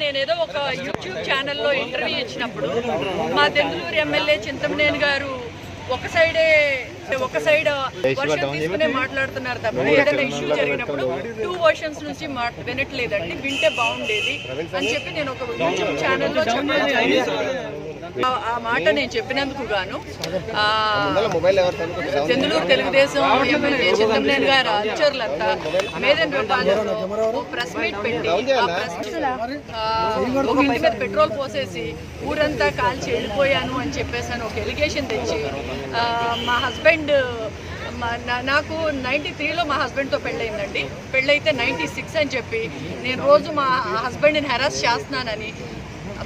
నేనేదో ఒక యూట్యూబ్ ఛానల్లో ఇంటర్వ్యూ ఇచ్చినప్పుడు మా దెందులూరు ఎమ్మెల్యే చింతమనేని గారు ఒక సైడే ఒక సైడ్ వర్షన్ తీసుకునే మాట్లాడుతున్నారు తప్ప ఏదైనా ఇష్యూ జరిగినప్పుడు టూ వర్షన్స్ నుంచి వినట్లేదండి వింటే బాగుండేది అని చెప్పి నేను ఒక యూట్యూబ్ ఛానల్లో జరిగింది. ఆ- మాట నేను చెప్పినందుకు గాను. చంద్రూరు తెలుగుదేశం ఎమ్మెల్యే చింతమనేని గారు అనుచరులంతా మేదన్ రూపాయలు ప్రెస్ మీట్ పెట్టి ఆ ప్రెస్ ఆ, ఒక ఇంటి మీద పెట్రోల్ పోసేసి ఊరంతా కాల్చి వెళ్ళిపోయాను అని చెప్పేసి అని ఒక ఎలిగేషన్ తెచ్చి మా హస్బెండ్ నాకు నైంటీ త్రీలో మా హస్బెండ్తో పెళ్ళయిందండి. పెళ్ళైతే నైంటీ సిక్స్ అని చెప్పి నేను రోజు మా హస్బెండ్ని హెరాస్ చేస్తున్నానని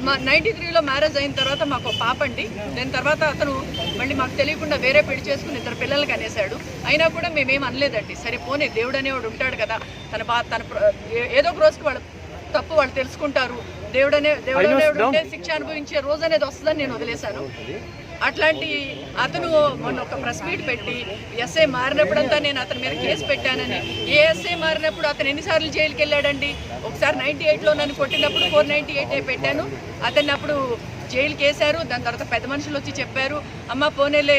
మా నైంటీ త్రీలో మ్యారేజ్ అయిన తర్వాత మాకు పాప అండి. దాని తర్వాత అతను మళ్ళీ మాకు తెలియకుండా వేరే పెళ్ళి చేసుకుని ఇద్దరు పిల్లలకి అనేసాడు అయినా కూడా మేమేం అనలేదండి. సరే పోనీ దేవుడు అనేవాడు ఉంటాడు కదా. తన బా తన ఏదో ఒక రోజుకి వాళ్ళు తప్పు వాళ్ళు తెలుసుకుంటారు. దేవుడు అనే దేవుడు అనేవాడు ఉంటే శిక్ష అనుభవించే రోజు అనేది వస్తుందని నేను వదిలేశాను. అట్లాంటి అతను మొన్న ఒక ప్రెస్ మీట్ పెట్టి ఎస్ఐ మారినప్పుడంతా నేను అతని మీద కేసు పెట్టానని. ఏ ఎస్ఐ మారినప్పుడు అతను ఎన్నిసార్లు జైలుకి వెళ్ళాడండి ఒకసారి నైంటీ ఎయిట్లో నన్ను కొట్టినప్పుడు ఫోర్ నైంటీ ఎయిట్ పెట్టాను. అతన్ని అప్పుడు జైలుకి వేశారు దాని తర్వాత పెద్ద మనుషులు వచ్చి చెప్పారు అమ్మ పోనేలే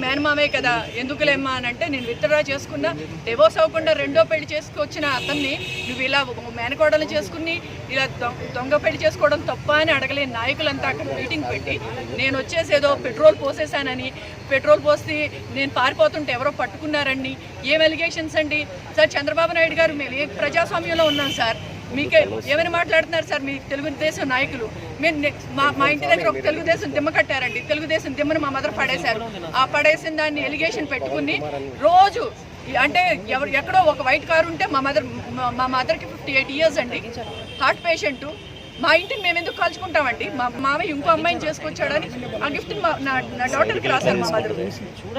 మేనమామే కదా ఎందుకులేమ్మా అని అంటే నేను విత్డ్రా చేసుకున్నా డివోర్స్ అవ్వకుండా రెండో పెళ్ళి చేసుకొచ్చిన అతన్ని నువ్వు ఇలా మేనకోడలు చేసుకుని ఇలా దొంగ పెళ్ళి చేసుకోవడం తప్ప అని అడగలేని నాయకులంతా అక్కడ మీటింగ్ పెట్టి నేను వచ్చేసి ఏదో పెట్రోల్ పోసేసానని పెట్రోల్ పోసి నేను పారిపోతుంటే ఎవరో పట్టుకున్నారండి ఏం ఎలిగేషన్స్ అండి? సార్ చంద్రబాబు నాయుడు గారు మేము ఏ ప్రజాస్వామ్యంలో ఉన్నాం సార్ మీకే ఏమైనా మాట్లాడుతున్నారు సార్? మీ తెలుగుదేశం నాయకులు. మేము మా మా ఇంటి దగ్గర ఒక తెలుగుదేశం దిమ్మ కట్టారండి. తెలుగుదేశం దిమ్మను మా మదర్ పడేశారు. ఆ పడేసిన దాన్ని ఎలిగేషన్ పెట్టుకుని రోజు అంటే ఎవరు ఎక్కడో ఒక వైట్ కారు ఉంటే మా మదర్ మా- మదర్కి ఫిఫ్టీ ఎయిట్ ఇయర్స్ అండి. Heart patient. మా ఇంటిని మేము ఎందుకు కాల్చుకుంటామండి? మా మామయ్య ఇంకో అమ్మాయిని చేసుకొచ్చాడని ఆ గిఫ్ట్ మా నా నా డాటర్కి రాశారు మా మదర్.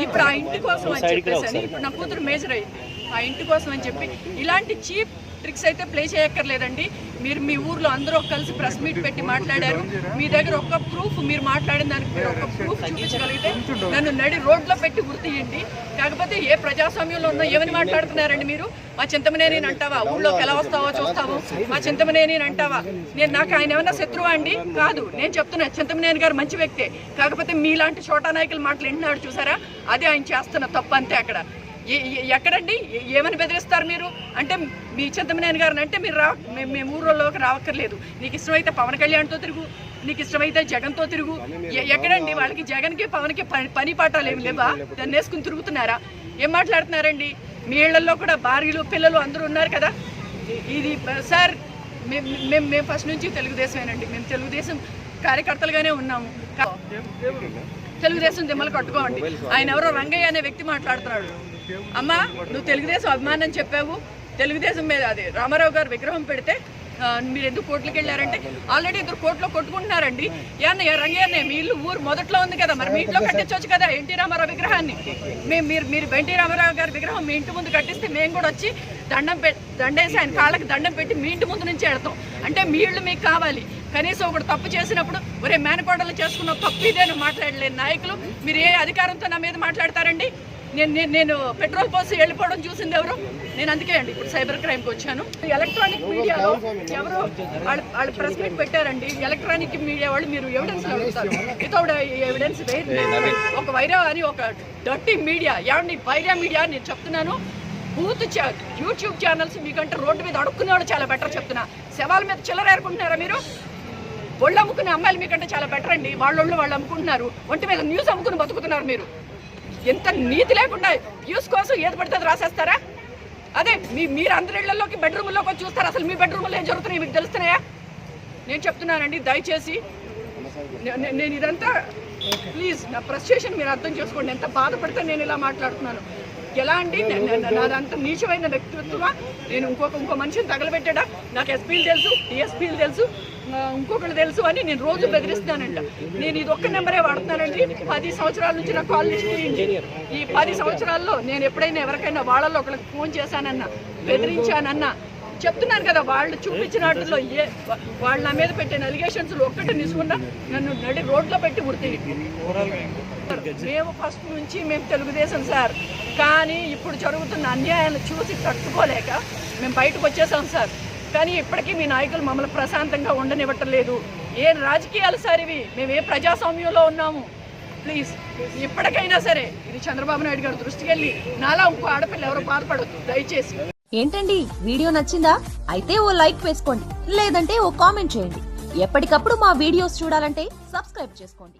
ఇప్పుడు ఆ ఇంటి కోసం అని చెప్పేసి ఇప్పుడు నా కూతురు మేజర్ అయింది. ఆ ఇంటి కోసం అని చెప్పి ఇలాంటి చీప్ ట్రిక్స్ అయితే ప్లే చేయక్కర్లేదండి. మీరు మీ ఊర్లో అందరూ కలిసి ప్రెస్ మీట్ పెట్టి మాట్లాడారు. మీ దగ్గర ఒక్క ప్రూఫ్ మీరు మాట్లాడిన దానికి మీరు ఒక్క ప్రూఫ్ చూపించగలిగితే నన్ను నడి రోడ్లో పెట్టి గుర్తియండి కాకపోతే ఏ ప్రజాస్వామ్యంలో ఉన్నా ఏమని మాట్లాడుతున్నారండి మీరు? మా చింతమనేని అంటావా? ఊళ్ళోకి ఎలా వస్తావో చూస్తావు? మా చింతమనేని అంటావా? నేను నాకు ఆయన ఏమన్నా శత్రువా అండి? కాదు. నేను చెప్తున్నా చింతమనేని గారు మంచి వ్యక్తే. కాకపోతే మీలాంటి చోటా నాయకులు మాటలు వింటున్నాడు చూసారా? అది ఆయన చేస్తున్న తప్పు అంతే అక్కడ. ఎక్కడండి? ఏ- ఏమని బెదిరిస్తారు మీరు? అంటే మీ చింతమనేని గారిని అంటే మీరు రా మేము మేము ఊళ్ళోకి రావక్కర్లేదు. నీకు ఇష్టమైతే పవన్ కళ్యాణ్తో తిరుగు నీకు ఇష్టమైతే జగన్తో తిరుగు. ఎక్కడండి? వాళ్ళకి జగన్కి పవన్కి పని పని పాఠాలు ఏమి లేవా? దాన్ని వేసుకుని తిరుగుతున్నారా? ఏం మాట్లాడుతున్నారండి? మీ ఇళ్ళలో కూడా భార్యలు పిల్లలు అందరూ ఉన్నారు కదా? ఇది సార్ మేము మేము మేము ఫస్ట్ నుంచి తెలుగుదేశమేనండి. మేము తెలుగుదేశం కార్యకర్తలుగానే ఉన్నాము. తెలుగుదేశం దిమ్మలు కట్టుకోండి ఆయన ఎవరో రంగయ్య అనే వ్యక్తి మాట్లాడుతున్నాడు. అమ్మా నువ్వు తెలుగుదేశం అభిమానం చెప్పావు. తెలుగుదేశం మీద అది రామారావు గారు విగ్రహం పెడితే మీరు ఎందుకు కోర్టులకు వెళ్ళారంటే ఆల్రెడీ ఇద్దరు కోర్టులో కొట్టుకుంటున్నారండి. ఏమన్నా రంగయ్య మీ ఇల్లు ఊరు మొదట్లో ఉంది కదా మరి మీ ఇంట్లో కట్టించవచ్చు కదా ఎన్టీ రామారావు విగ్రహాన్ని? మేము మీరు మీరు ఎన్టీ రామారావు గారి విగ్రహం మీ ఇంటి ముందు కట్టిస్తే మేము కూడా వచ్చి దండం పె దండేసి ఆయన కాళ్ళకి దండం పెట్టి మీ ఇంటి ముందు నుంచి వెళ్తాం. అంటే మీ ఇళ్ళు మీకు కావాలి. కనీసం ఒకటి తప్పు చేసినప్పుడు ఒరే మేనకోడలు చేసుకున్న తప్పు ఇదేను మాట్లాడలేని నాయకులు. మీరు ఏ అధికారంతో నా మీద మాట్లాడతారండి? నేను నేను పెట్రోల్ పోసి వెళ్ళిపోవడం చూసింది ఎవరు? నేను అందుకే అండి ఇప్పుడు సైబర్ క్రైమ్కి వచ్చాను. ఎలక్ట్రానిక్ మీడియాలో ఎవరు? వాళ్ళు వాళ్ళు ప్రెస్ మీట్ పెట్టారండి. ఎలక్ట్రానిక్ మీడియా వాళ్ళు మీరు ఎవిడెన్స్ అడుగుతారు. వితౌట్ ఎవిడెన్స్ ఒక వైరా అని ఒక డర్టీ మీడియా ఏమండి వైరా మీడియా నేను చెప్తున్నాను. బూత్ చా- యూట్యూబ్ ఛానల్స్ మీకంటే రోడ్డు మీద అడుక్కునే వాళ్ళు చాలా బెటర్ చెప్తున్నా. శవాల మీద చిల్లర ఏరుకుంటున్నారా మీరు? ఒళ్ళు అమ్ముకునే అమ్మాయిలు మీకంటే చాలా బెటర్ అండి. వాళ్ళొళ్ళు వాళ్ళు అమ్ముకుంటున్నారు. ఒంటి మీద న్యూస్ అమ్ముకుని బతుకుతున్నారు మీరు. ఎంత నీతి లేకుండా వ్యూస్ కోసం ఏది పడితే అది రాసేస్తారా? అదే మీ మీరు అందరి ఇళ్ళలోకి బెడ్రూమ్లోకి వచ్చి చూస్తారు? అసలు మీ బెడ్రూమ్లో ఏం జరుగుతున్నాయి? మీకు తెలుస్తున్నాయా? నేను చెప్తున్నానండి దయచేసి నేను ఇదంతా ప్లీజ్ నా ఫ్రస్ట్రేషన్ మీరు అర్థం చేసుకోండి. ఎంత బాధపడితే నేను ఇలా మాట్లాడుతున్నాను. ఎలా అండి నాదంత నీచమైన వ్యక్తిత్వమా? నేను ఇంకొక ఇంకో మనిషిని తగలబెట్టాడా? నాకు ఎస్పీలు తెలుసు డిఎస్పీలు తెలుసు ఇంకొకరు తెలుసు అని నేను రోజు బెదిరిస్తానంట నేను ఇది ఒక్క నెంబరే వాడుతున్నానండి. పది సంవత్సరాల నుంచి నా కాల్ తీయండి. ఈ పది సంవత్సరాల్లో నేను ఎప్పుడైనా ఎవరికైనా వాళ్ళలో ఒకరికి ఫోన్ చేశానన్నా బెదిరించానన్నా చెప్తున్నాను కదా వాళ్ళు చూపించిన వాటిలో ఏ వాళ్ళ నా మీద పెట్టిన అలిగేషన్స్ ఒక్కటి నిసుకున్నా నన్ను నడి రోడ్లో పెట్టి ఉడితే మేము ఫస్ట్ నుంచి మేము తెలుగుదేశం సార్. కానీ ఇప్పుడు జరుగుతున్న అన్యాయాలు చూసి తట్టుకోలేక మేము బయటకు వచ్చేసాం సార్. కానీ ఇప్పటికీ మీ నాయకులు మమ్మల్ని ప్రశాంతంగా ఉండనివ్వటం లేదు ఏ రాజకీయాలు సార్ ఇవి? మేము ఏ ప్రజాస్వామ్యంలో ఉన్నాము? ప్లీజ్ ఇప్పటికైనా సరే ఇది చంద్రబాబు నాయుడు గారి దృష్టికి వెళ్ళి నాలా ఇంకో ఆడపిల్ల ఎవరు బాధపడద్దు. దయచేసి. ఏంటండి? వీడియో నచ్చిందా? అయితే ఓ లైక్ వేసుకోండి. లేదంటే ఓ కామెంట్ చేయండి. ఎప్పటికప్పుడు మా వీడియోస్ చూడాలంటే సబ్స్క్రైబ్ చేసుకోండి.